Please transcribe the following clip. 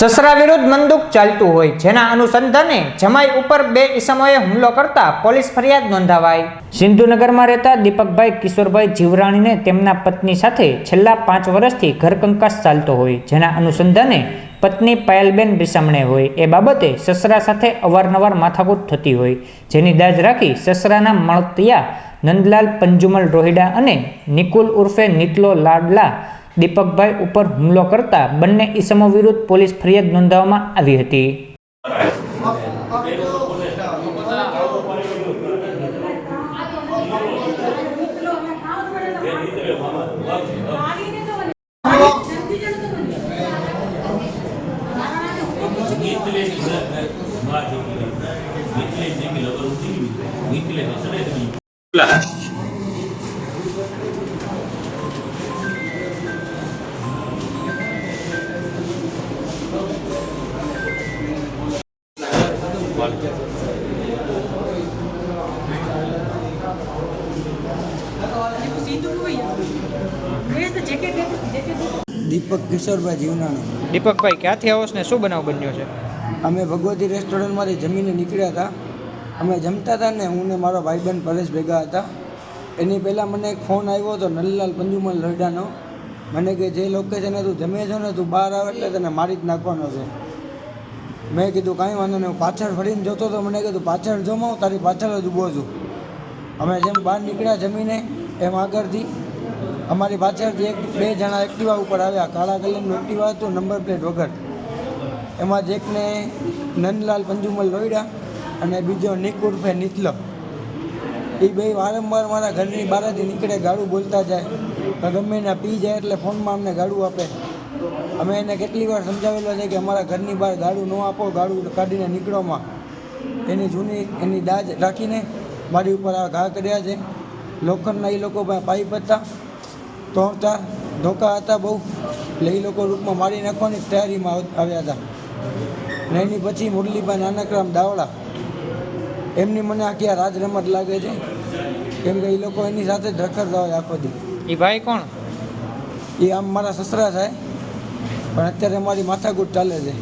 સસરા વિરુદ્ધ મંદુક ચાલતું હોય, જેના અનુસંધાને જમાઈ ઉપર બે ઈસમોએ હુમલો કરતા પોલીસ ફરિયાદ નોંધાવાઈ. સિંધુનગરમાં રહેતા દીપકભાઈ કિશોરભાઈ જીવરાણીને તેમના પત્ની સાથે છેલ્લા પાંચ વર્ષથી ઘરકંકાસ ચાલતો હોય, જેના અનુસંધાને પત્ની પાયલબેન બિસામણે હોય. એ બાબતે સસરા સાથે અવારનવાર માથાકૂટ થતી હોય, જેની દાજ રાખી સસરાના મળતિયા નંદલાલ, પંજુમલ રોહિડા અને નિકુલ ઉર્ફે નીતલો લાડલા દીપકભાઈ ઉપર હુમલો કરતા બંને ઈસમો વિરુદ્ધ પોલીસ ફરિયાદ નોંધાવવામાં આવી હતી. નહીં દીપક કિશોરભાઈ જીવનાણી. દીપકભાઈ ક્યાંથી આવો છો ને શું બનાવ બન્યો છે? અમે ભગવતી રેસ્ટોરન્ટમાંથી જમીને નીકળ્યા હતા. અમે જમતા હતા ને હું ને મારો ભાઈબંધ પરેશ ભેગા હતા. એની પહેલાં મને એક ફોન આવ્યો હતો નલલાલ પંજુમલ રડાનો મને કે જે લોકેશને તું જમે છો ને તું બહાર આવે એટલે તને મારી જ નાખવાનો છે. મેં કીધું, કાંઈ વાંધો નહીં, હું પાછળ ફરીને જોતો તો મને કીધું, પાછળ જોમાં તારી પાછળ જ ઊભો છું. અમે જેમ બહાર નીકળ્યા જમીને, એમ આગળથી અમારી પાછળથી એક, બે જણા એક્ટિવા ઉપર આવ્યા, કાળા કલરનું એક્ટિવા હતું, નંબર પ્લેટ વગર. એમાં જ એકને નંદલાલ પંજુમલ લોયડા અને બીજો નિક ઉર્ફે એ બે વારંવાર મારા ઘરની બહારથી નીકળે ગાડું બોલતા જાય. ગમે ને પી જાય એટલે ફોનમાં અમને ગાડું આપે. અમે એને કેટલી વાર સમજાવેલો છે કે અમારા ઘરની બહાર ગાડું ન આપો ગાડું કાઢીને નીકળોમાં એની જૂની એની દાજ રાખીને મારી ઉપર આ ઘા કર્યા છે. લોખંડના એ લોકો પાઇપ હતા તો હતા ધોકા હતા બહુ. એટલે એ લોકો રૂપમાં મારી નાખવાની તૈયારીમાં આવ્યા હતા. ને એની પછી મુરલીભાઈ નાનકરામ દાવડા. એમની મને આખી આ રાજ રમત લાગે છે. કેમ કે એ લોકો એની સાથે રખડતા હોય આખો દી. એ ભાઈ કોણ? એ આમ મારા સસરા થાય પણ અત્યારે અમારી માથાકૂટ ચાલે છે.